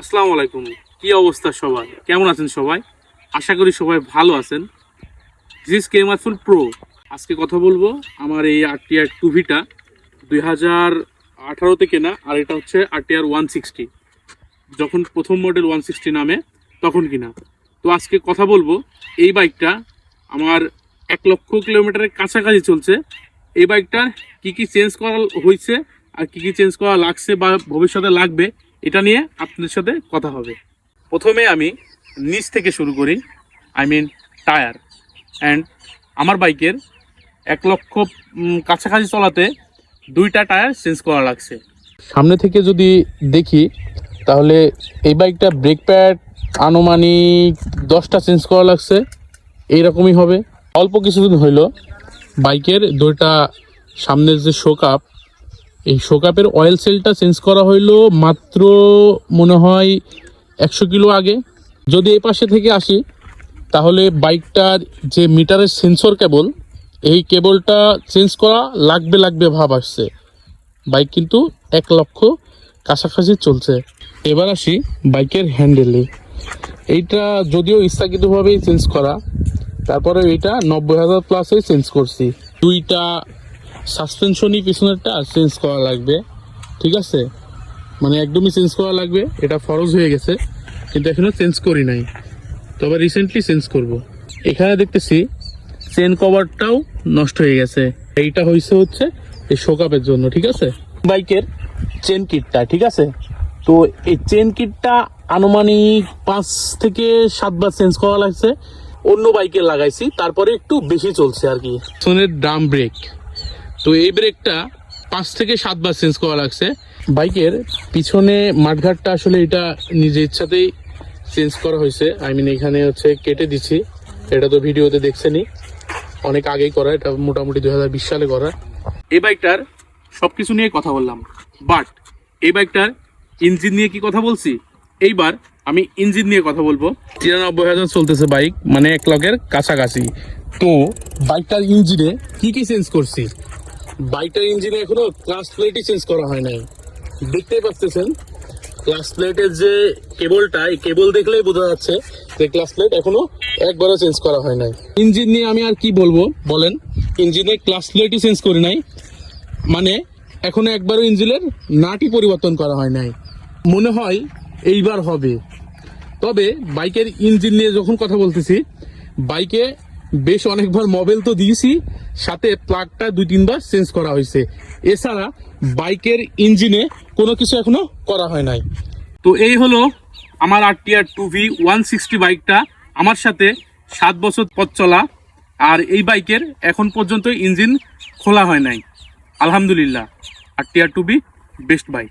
আসসালামু আলাইকুম। কি অবস্থা সবাই কেমন আছেন সবাই? আশা করি সবাই ভালো আছেন। দিস কেমারফুল প্রো আজকে কথা বলব আমার এই আর টু ভিটা দুই হাজার আঠারোতে কেনা আর এটা হচ্ছে আরটিআর ওয়ান সিক্সটি যখন প্রথম মডেল ওয়ান সিক্সটি নামে, তখন কিনা। তো আজকে কথা বলব, এই বাইকটা আমার এক লক্ষ কিলোমিটারের কাছাকাছি চলছে। এই বাইকটার কি কি চেঞ্জ করা হয়েছে আর কি কি চেঞ্জ করা লাগছে বা ভবিষ্যতে লাগবে এটা নিয়ে আপনাদের সাথে কথা হবে। প্রথমে আমি নিচ থেকে শুরু করি আই মিন টায়ার অ্যান্ড আমার বাইকের এক লক্ষ কাছাকাছি চলাতে দুইটা টায়ার চেঞ্জ করা লাগছে। সামনে থেকে যদি দেখি, তাহলে এই বাইকটা ব্রেক প্যাড আনুমানিক দশটা চেঞ্জ করা লাগছে। এইরকমই হবে। অল্প কিছুদিন হইল, বাইকের দুইটা সামনের যে শোকাপ এই শোকাপের অয়েল সেলটা চেঞ্জ করা হইল মাত্র মনে হয় একশো কিলো আগে। যদি এই পাশে থেকে আসি, তাহলে বাইকটার যে মিটারের সেন্সর কেবল এই কেবলটা চেঞ্জ করা লাগবে লাগবে ভাব আসছে। বাইক কিন্তু এক লক্ষ কাছাকাছি চলছে। এবার আসি বাইকের হ্যান্ডেলে এইটা যদিও ইচ্ছাকৃতভাবেই চেঞ্জ করা তারপরে এইটা নব্বই হাজার প্লাসে চেঞ্জ করছি। দুইটা সাসপেনশনই পিছনেরটা চেঞ্জ করা লাগবে, ঠিক আছে? মানে একদমই চেঞ্জ করা লাগবে, এটা ফরজ হয়ে গেছে, কিন্তু এখনও চেঞ্জ করি নাই। তবে রিসেন্টলি চেঞ্জ করব। এখানে দেখতেছি চেন কভারটাও নষ্ট হয়ে গেছে। এইটা হয়েছে হচ্ছে এই শোকাপের জন্য, ঠিক আছে? বাইকের চেন কিটটা ঠিক আছে? তো এই চেন কিটটা আনুমানিক পাঁচ থেকে সাতবার চেঞ্জ করা লাগছে। অন্য বাইকে লাগাইছি, তারপরে একটু বেশি চলছে আর কি। সোনের ড্রাম ব্রেক তো এই ব্রেকটা পাঁচ থেকে সাতবার চেঞ্জ করা লাগছে। বাইকের পিছনে মাঠঘাটটা আসলে এটা নিজের ইচ্ছাতেই চেঞ্জ করা হয়েছে। আই মিন এখানে হচ্ছে কেটে দিছি এটা তো ভিডিওতে দেখছেনই। অনেক আগেই করা, এটা মোটামুটি দুই হাজার বিশ সালে করা। এই বাইকটার সব কিছু নিয়ে কথা বললাম। বাট এই বাইকটার ইঞ্জিন নিয়ে কি কথা বলছি? এইবার আমি ইঞ্জিন নিয়ে কথা বলব। তিরানব্বই হাজার চলতেছে বাইক মানে এক লাখের কাছাকাছি। তো বাইকটার ইঞ্জিনে কি কি চেঞ্জ করছি? বাইকটার ইঞ্জিনে এখনও ক্লাস প্লেটই চেঞ্জ করা হয় নাই। দেখতেই পাচ্ছেন ক্লাস প্লেটের যে কেবলটা, এই কেবল দেখলেই বোঝা যাচ্ছে যে ক্লাস প্লেট এখনও একবারও চেঞ্জ করা হয় নাই। ইঞ্জিন নিয়ে আমি আর কি বলব, বলেন, ইঞ্জিনের ক্লাস প্লেটই চেঞ্জ করি নাই মানে এখনও একবারও ইঞ্জিনের নাটই পরিবর্তন করা হয় নাই। মনে হয় এইবার হবে। তবে বাইকের ইঞ্জিন নিয়ে যখন কথা বলতেছি, বাইকে বেশ অনেকবার মোবাইল তো দিয়েছি, সাথে প্লাগটা দুই তিনবার চেঞ্জ করা হয়েছে। এছাড়া বাইকের ইঞ্জিনে কোনো কিছু এখনও করা হয় নাই। তো এই হলো আমার R TR two V one sixty বাইকটা আমার সাথে সাত বছর পথ চলা, আর এই বাইকের এখন পর্যন্ত ইঞ্জিন খোলা হয় নাই। আলহামদুলিল্লাহ R T R two V best bike